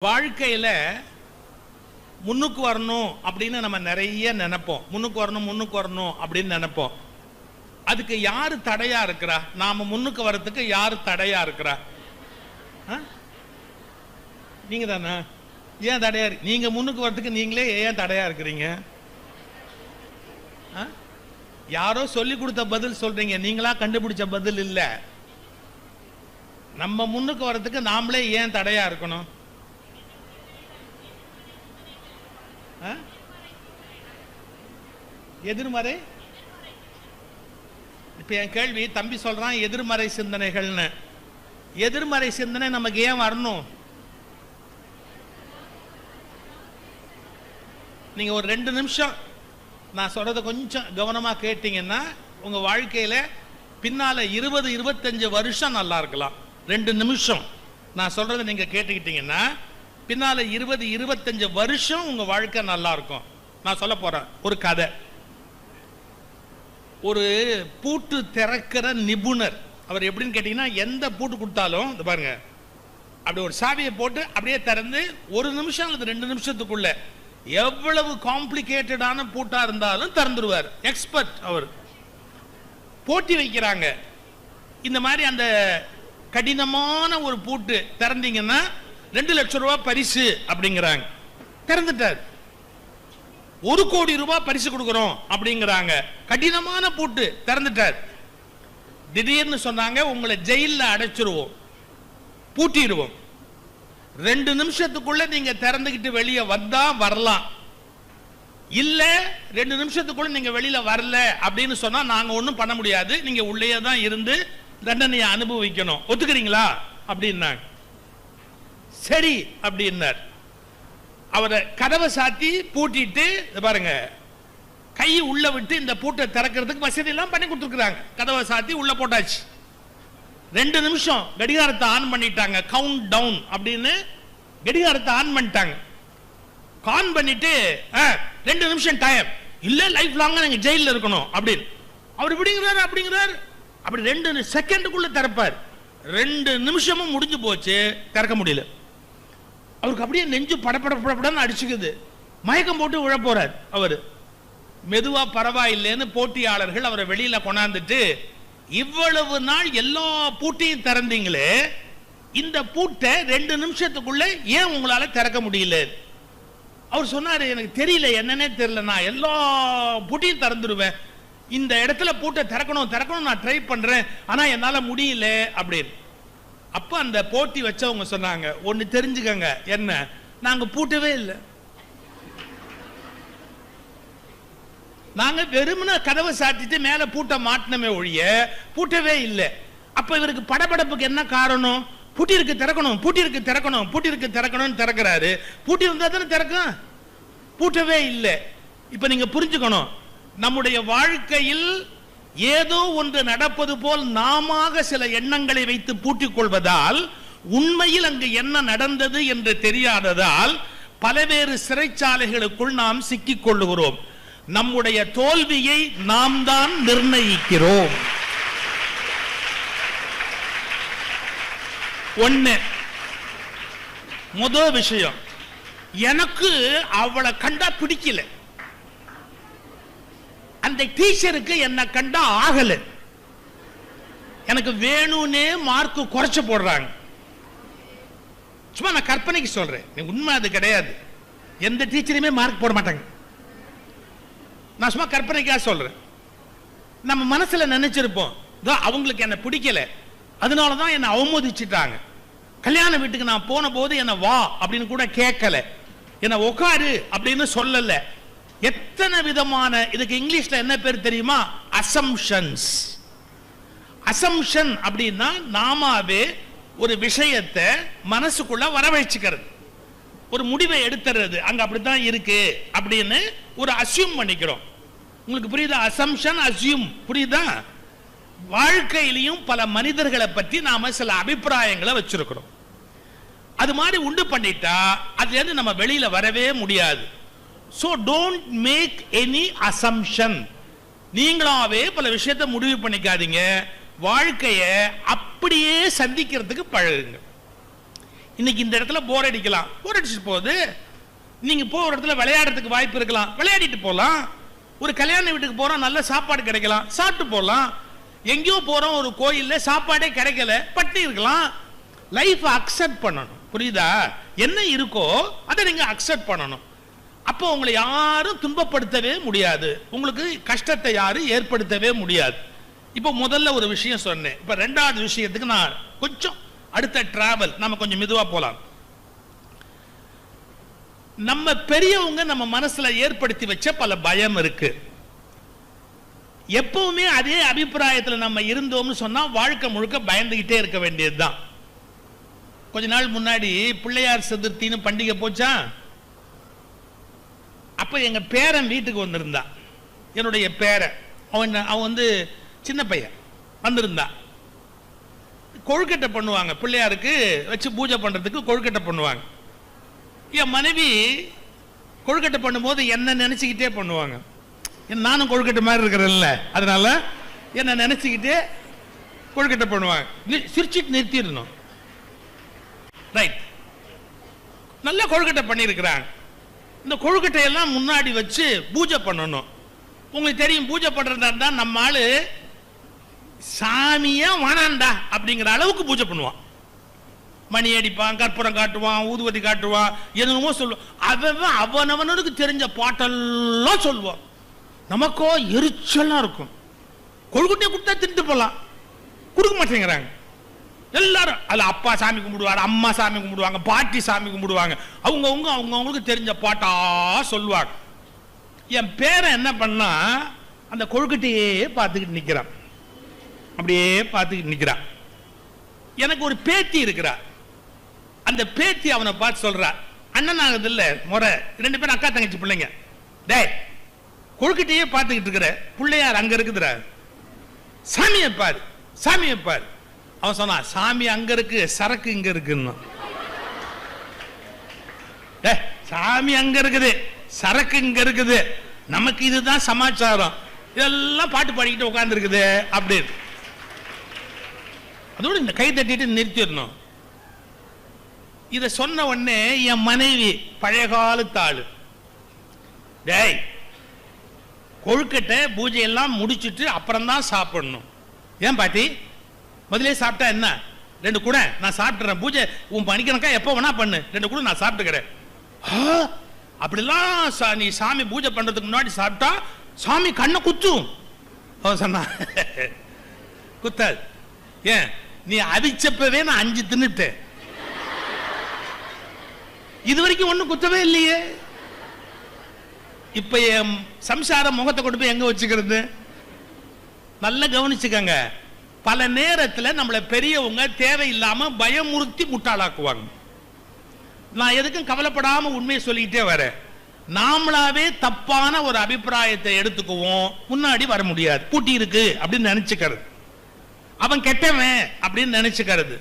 வாழ்க்கையில் முன்னுக்கு வரணும் அப்படின்னு நம்ம நிறைய நினைப்போம். முன்னுக்கு வரணும் முன்னுக்கு வரணும் அப்படின்னு நினைப்போம். அதுக்கு யார் தடையா இருக்கிறா? நாம முன்னுக்கு வர்றதுக்கு யார் தடையா இருக்கிறா? ஆ? நீங்க தானே? ஏன் தடையா இருக்கு நீங்க முன்னுக்கு வர்றதுக்கு நீங்களே ஏன் தடையா இருக்கிறீங்க? ஆ? யாரோ சொல்லி கொடுத்த பதில் சொல்றீங்க. நீங்களா கண்டுபிடிச்ச பதில் இல்லை. நம்ம முன்னுக்கு வர்றதுக்கு நாமளே ஏன் தடையா இருக்கணும்? எதிர்மறை? இப்ப என் கேள்வி தம்பி சொல்றான் எதிர்மறை சிந்தனைகள்னு. எதிர்மறை சிந்தனை நமக்கு ஏன் வரணும்? நீங்க ஒரு ரெண்டு நிமிஷம் நான் சொல்றதை கொஞ்சம் கவனமா கேட்டீங்கன்னா உங்க வாழ்க்கையில பின்னால இருபது இருபத்தஞ்சு வருஷம் நல்லா இருக்கலாம். ரெண்டு நிமிஷம். நான் சொல்றதை நீங்க கேட்டுக்கிட்டீங்கன்னா பின்னால இருபது இருபத்தஞ்சு வருஷம் உங்க வாழ்க்கை நல்லா இருக்கும். நான் சொல்ல போறேன். ஒரு கதை. ஒரு பூட்டு திறக்கிற நிபுணர். அவர் எப்படின்னு கேட்டீங்கன்னா எந்த பூட்டு கொடுத்தாலும் இந்த பாருங்க அப்படி ஒரு சாவியை போட்டு அப்படியே திறந்து ஒரு நிமிஷம் அல்லது ரெண்டு நிமிஷத்துக்குள்ள எவ்வளவு காம்ப்ளிகேட்டடான பூட்டா இருந்தாலும் திறந்துருவார். எக்ஸ்பர்ட் அவர். போட்டி வைக்கிறாங்க. இந்த மாதிரி அந்த கடினமான ஒரு பூட்டு திறந்தீங்கன்னா ரெண்டு லட்சம் ரூபாய் பரிசு அப்படிங்கிறாங்க. திறந்துட்டார். ஒரு கோடி ரூபாய் பரிசு கொடுக்கிறோம் அப்படிங்கிறாங்க. கடினமான பூட்டு திறந்துட்டார். திடீர்னு சொன்னாங்க உங்களை ஜெயிலில் அடைச்சிருவோம். பூட்டிடுவோம். ரெண்டு நிமிஷத்துக்குள்ள நீங்க திறந்துக்கிட்டு வெளியே வந்தா வரலாம். இல்ல ரெண்டு நிமிஷத்துக்குள்ள நீங்க வெளியில வரல அப்படின்னு சொன்னா நாங்க ஒண்ணும் பண்ண முடியாது. நீங்க உள்ளேயே தான் இருந்து தண்டனையை அனுபவிக்கணும். ஒத்துக்கிறீங்களா? அப்படின்னாங்க. சரி அப்படின்னார். அவரை கதவை சாத்தி பூட்டிட்டு பாருங்க கை உள்ள விட்டு இந்த பூட்டை திறக்கிறதுக்கு வசதி எல்லாம் பண்ணி கொடுத்துருக்காங்க கதவை சாத்தி உள்ள போட்டாச்சு. ரெண்டு நிமிஷம் கடிகாரத்தை ஆன் பண்ணிட்டாங்க. கவுண்ட் டவுன் அப்படின்னு கடிகாரத்தை ஆன் பண்ணிட்டாங்க. கான் பண்ணிட்டு "ஆ, ரெண்டு நிமிஷம் டைம் இல்ல லைஃப் லாங்கா நீங்க ஜெயில இருக்கணும் அப்படின்னு. அவர் இப்படிங்கிறாரு அப்படிங்கிறார். அப்படி ரெண்டு செகண்டுக்குள்ள திறப்பார். ரெண்டு நிமிஷமும் முடிஞ்சு போச்சு திறக்க முடியல. அவருக்கு அப்படியே நெஞ்சு படபட படபடன்னு அடிச்சுக்குது. மயக்கம் போட்டு விழ போறார் அவர். மெதுவா பரவாயில்லைன்னு போட்டியாளர்கள் அவரை வெளியில கொண்டாந்துட்டு இவ்வளவு நாள் எல்லா பூட்டையும் திறந்தீங்களே இந்த பூட்டை ரெண்டு நிமிஷத்துக்குள்ள ஏன் உங்களால திறக்க முடியல? அவர் சொன்னாரு எனக்கு தெரியல என்னன்னே தெரியல. நான் எல்லா பூட்டையும் திறந்துருவேன். இந்த இடத்துல பூட்டை திறக்கணும் திறக்கணும் நான் ட்ரை பண்றேன். ஆனா என்னால முடியல அப்படின்னு. அப்போ அந்த போட்டி வச்சவங்க சொன்னாங்க ஒன்று தெரிஞ்சுக்கங்க என்ன? நாங்கள் பூட்டவே இல்லை. நாங்கள் வெறுமன கதவை சாத்திட்டு மேலே பூட்ட மாட்டினமே ஒழிய பூட்டவே இல்லை. அப்போ இவருக்கு படபடப்புக்கு என்ன காரணம்? பூட்டிருக்கு திறக்கணும் பூட்டி இருக்கு திறக்கணும் பூட்டி இருக்கு திறக்கணும்னு திறக்கிறாரு. பூட்டி இருந்தால் தானே திறக்கும்? பூட்டவே இல்லை. இப்போ நீங்கள் புரிஞ்சுக்கணும் நம்முடைய வாழ்க்கையில் ஏதோ ஒன்று நடப்பது போல் நாமாக சில எண்ணங்களை வைத்து பூட்டிக் கொள்வதால் உண்மையில் அங்கு என்ன நடந்தது என்று தெரியாததால் பலவேறு சிறைச்சாலைகளுக்குள் நாம் சிக்கிக் கொள்ளுகிறோம். நம்முடைய தோல்வியை நாம் தான் நிர்ணயிக்கிறோம். ஒண்ணு முதல் விஷயம் எனக்கு அவளை கண்டா பிடிக்கல. அந்த டீச்சருக்கு என்ன கண்டா ஆகல. எனக்கு வேணும்னே மார்க் குறைச்சு போடுறாங்க. சும்மா நான் கற்பனைக்கு சொல்றேன். உண்மை அது கிடையாது. எந்த டீச்சரையுமே மார்க் போட மாட்டாங்க. நான் சும்மா கற்பனைக்காக சொல்றேன். நம்ம மனசுல நினைச்சிருப்போம் அவங்களுக்கு என்ன பிடிக்கல. அதனாலதான் என்ன என்னை அவமதிச்சிட்டாங்க. கல்யாண வீட்டுக்கு நான் போன போது என்ன வா அப்படின்னு கூட கேட்கல. என்ன உட்காரு அப்படின்னு சொல்லல. எத்தனை விதமான இதுக்கு இங்கிலீஷ்ல என்ன பேர் தெரியுமா? அசம்ஷன்ஸ் அசம்ஷன் அப்படின்னா நாமாவே ஒரு விஷயத்தை மனசுக்குள்ள வரவழைச்சுக்கிறது. ஒரு முடிவை எடுத்துறது. அங்க அப்படித்தான் இருக்கு அப்படின்னு ஒரு அசியூம் பண்ணிக்கிறோம். உங்களுக்கு புரியுதா? அசம்ஷன் அசியூம் புரியுதா? வாழ்க்கையிலையும் பல மனிதர்களை பற்றி நாம சில அபிப்பிராயங்களை வச்சிருக்கிறோம். அது மாதிரி உண்டு பண்ணிட்டா அதுல இருந்து நம்ம வெளியில வரவே முடியாது. So don't make any assumption நீங்களாவே பல விஷயத்தை முடிவு பண்ணிக்காதீங்க. வாழ்க்கையை அப்படியே சந்திக்கிறதுக்கு பழகுங்க. இன்னைக்கு இந்த இடத்துல போர் அடிக்கலாம். போர் அடிச்சிட்டு போகுது. நீங்க போகிற இடத்துல விளையாடுறதுக்கு வாய்ப்பு இருக்கலாம். விளையாடிட்டு போகலாம். ஒரு கல்யாண வீட்டுக்கு போறோம் நல்ல சாப்பாடு கிடைக்கலாம். சாப்பிட்டு போகலாம். எங்கேயோ போறோம் ஒரு கோயில்ல சாப்பாடே கிடைக்கல. பட்டி இருக்கலாம். லைஃப் அக்செப்ட் பண்ணணும். புரியுதா? என்ன இருக்கோ அதை நீங்க அக்செப்ட் பண்ணணும். அப்போ உங்களை யாரும் துன்பப்படுத்தவே முடியாது. உங்களுக்கு கஷ்டத்தை யாரும் ஏற்படுத்தவே முடியாது. இப்போ முதல்ல ஒரு விஷயம் சொன்னேன். இப்போ ரெண்டாவது விஷயத்துக்கு நான் கொஞ்சம் அடுத்த டிராவல் நம்ம கொஞ்சம் மெதுவாக போகலாம் நம்ம பெரியவங்க நம்ம மனசுல ஏற்படுத்தி வச்ச பல பயம் இருக்கு. எப்பவுமே அதே அபிப்பிராயத்துல நம்ம இருந்தோம்னு சொன்னா வாழ்க்கை முழுக்க பயந்துகிட்டே இருக்க வேண்டியதுதான். கொஞ்ச நாள் முன்னாடி பிள்ளையார் சதுர்த்தின்னு பண்டிகை போச்சா? அப்போ எங்க பேரன் வீட்டுக்கு வந்திருந்தான் என்னுடைய பேரன் அவன் அவன் வந்து சின்ன பையன். வந்திருந்தான் கொழுக்கட்டை பண்ணுவாங்க. பிள்ளையாருக்கு வச்சு பூஜை பண்றதுக்கு கொழுக்கட்டை பண்ணுவாங்க. என் மனைவி கொழுக்கட்டை பண்ணும்போது என்ன நினச்சிக்கிட்டே பண்ணுவாங்க. நானும் கொழுக்கட்டை மாதிரி இருக்கிறேன்ல. அதனால என்ன நினச்சிக்கிட்டே கொழுக்கட்டை பண்ணுவாங்க. சிரிச்சிட்டு நிறுத்திடணும். ரைட் நல்ல கொழுக்கட்டை பண்ணியிருக்கிறாங்க. இந்த கொழுக்கட்டையெல்லாம் முன்னாடி வச்சு பூஜை பண்ணணும். உங்களுக்கு தெரியும் பூஜை பண்ணுறதா இருந்தால் நம்ம ஆள் சாமியே வானாண்டா அப்படிங்கிற அளவுக்கு பூஜை பண்ணுவான். மணி அடிப்பான் கற்பூரம் காட்டுவான் ஊதுவதி காட்டுவான் என்னமோ சொல்லுவான். அவன் அவனவனுக்கு தெரிஞ்ச பாட்டெல்லாம் சொல்லுவான். நமக்கோ எரிச்சலாக இருக்கும். கொழுக்கட்டையை கொடுத்தா தின்ட்டு போகலாம் கொடுக்க மாட்டேங்கிறாங்க. எல்லாரும் அதில் அப்பா சாமி கும்பிடுவாங்க அம்மா சாமி கும்பிடுவாங்க பாட்டி சாமி கும்பிடுவாங்க. அவங்கவுங்க அவங்கவுங்களுக்கு தெரிஞ்ச பாட்டா சொல்லுவாங்க. என் பேரை என்ன பண்ணா அந்த கொழுக்கட்டையே பார்த்துக்கிட்டு நிற்கிறான் அப்படியே பார்த்துக்கிட்டு நிற்கிறான் எனக்கு ஒரு பேத்தி இருக்கிறா அந்த பேத்தி அவனை பார்த்து சொல்றா அண்ணன் ஆகுது இல்லை முறை. ரெண்டு பேரும் அக்கா தங்கச்சி பிள்ளைங்க. டேய் கொழுக்கட்டையே பார்த்துக்கிட்டு இருக்கிற பிள்ளையார் அங்க இருக்குதுடா. சாமியை பாரு சாமியை பாரு. அவன் சொன்னான் சாமி அங்க இருக்கு சரக்கு இங்க இருக்குன்னு. டேய், சாமி அங்க இருக்குது சரக்கு இங்க இருக்குது. நமக்கு இதுதான் சமாச்சாரம். இதெல்லாம் பாட்டு பாடிக்கிட்டு உட்கார்ந்துருக்குது அப்படின்னு. அதோட இந்த கை தட்டிட்டு நிறுத்திடணும். இத சொன்ன உடனே என் மனைவி பழைய காலத்தாள் டேய் கொழுக்கட்டை பூஜை எல்லாம் முடிச்சிட்டு அப்புறம் தான் சாப்பிடணும். ஏன் பாட்டி? முதலே சாப்பிட்டா என்ன? ரெண்டு கூட நான் சாப்பிட்டுறேன். பூஜை உன் பணிக்கணக்கா எப்போ வேணா பண்ணு. ரெண்டு கூட நான் சாப்பிட்டுக்கிறேன். அப்படிலாம் சா- நீ சாமி பூஜை பண்றதுக்கு முன்னாடி சாப்பிட்டா சாமி கண்ணை குத்தும். சொன்னா குத்தாது. ஏன்? நீ அவிச்சப்பவே நான் அஞ்சு தின்னுட்டேன். இது வரைக்கும் ஒன்றும் குத்தவே இல்லையே. இப்ப என் சம்சார முகத்தை கொண்டு போய் எங்க வச்சுக்கிறது? நல்லா கவனிச்சுக்கங்க. பல நேரத்துல நம்மள பெரியவங்க தேவையில்லாம பயமுறுத்தி முட்டாளாக்குவாங்க. நான் எதுக்கும் கவலைப்படாம உண்மையை சொல்லிக்கிட்டே வரேன். நாமளாவே தப்பான ஒரு அபிப்பிராயத்தை எடுத்துக்குவோம் முன்னாடி வர முடியாது. பூட்டி இருக்கு அப்படின்னு நினைச்சுக்கிறது. அவன் கெட்டவன் அப்படின்னு நினைச்சுக்கிறது.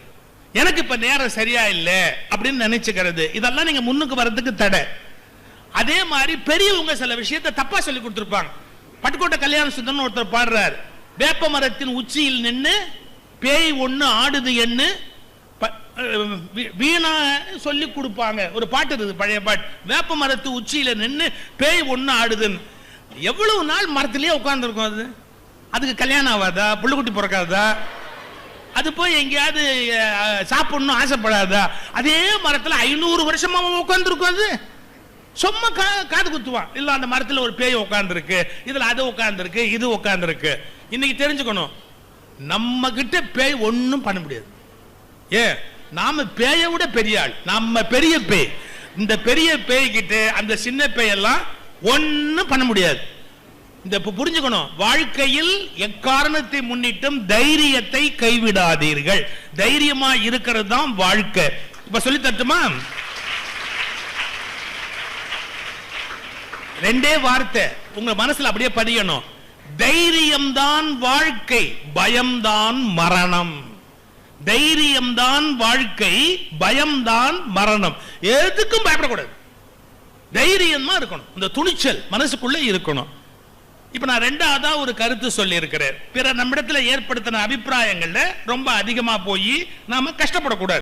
எனக்கு இப்ப நேரம் சரியா இல்லை அப்படின்னு நினைச்சுக்கிறது. இதெல்லாம் நீங்க முன்னுக்கு வர்றதுக்கு தடை. அதே மாதிரி பெரியவங்க சில விஷயத்தை தப்பா சொல்லி கொடுத்துருப்பாங்க. பட்டுக்கோட்டை கல்யாண சுந்தரன் ஒருத்தர் பாடுறாரு. வேப்ப மரத்தின் உச்சியில் நின்று பேய் ஒன்று ஆடுது என்று ப- வீ- வீணா சொல்லி கொடுப்பாங்க. ஒரு பாட்டு இருக்குது பழைய பாட்டு. வேப்ப மரத்து உச்சியில் நின்று பேய் ஒன்று ஆடுதுன்னு. எவ்வளவு நாள் மரத்துலேயே உட்காந்துருக்கும் அது? அதுக்கு கல்யாணம் ஆகாதா? புள்ளுக்குட்டி பிறக்காதா? அது போய் எங்கேயாவது சாப்பிடணும் ஆசைப்படாதா? அதே மரத்தில் ஐநூறு வருஷமாக உட்காந்துருக்கும் அது. சும்மா கா காது குத்துவான் இல்ல அந்த மரத்துல ஒரு பேய் உட்கார்ந்துருக்கு இதுல அது உட்கார்ந்துருக்கு இது உட்கார்ந்துருக்கு இன்னைக்கு தெரிஞ்சுக்கணும். நம்ம கிட்ட பேய் ஒண்ணும் பண்ண முடியாது. ஏ நாம பேயை விட பெரிய ஆள். நம்ம பெரிய பேய். இந்த பெரிய பேய் கிட்ட அந்த சின்ன பேயெல்லாம் ஒண்ணும் பண்ண முடியாது. இந்த இப்ப புரிஞ்சுக்கணும். வாழ்க்கையில் எக்காரணத்தை முன்னிட்டும் தைரியத்தை கைவிடாதீர்கள். தைரியமா இருக்கிறது தான் வாழ்க்கை. இப்ப சொல்லி தட்டுமா ரெண்டே வார்த்தை. உங்க மனசுல அப்படியே பதியணும். தைரியம்தான் வாழ்க்கை பயம்தான் மரணம். தைரியம்தான் வாழ்க்கை பயம்தான் மரணம். எதுக்கும் பயப்படக்கூடாது. தைரியமா இருக்கணும். இந்த துணிச்சல் மனசுக்குள்ள இருக்கணும். இப்ப நான் ரெண்டாவதா ஒரு கருத்து சொல்லி இருக்கிறேன் பிற நம்மிடத்துல ஏற்படுத்தின அபிப்பிராயங்கள்ல ரொம்ப அதிகமா போய் நாம கஷ்டப்படக்கூடாது.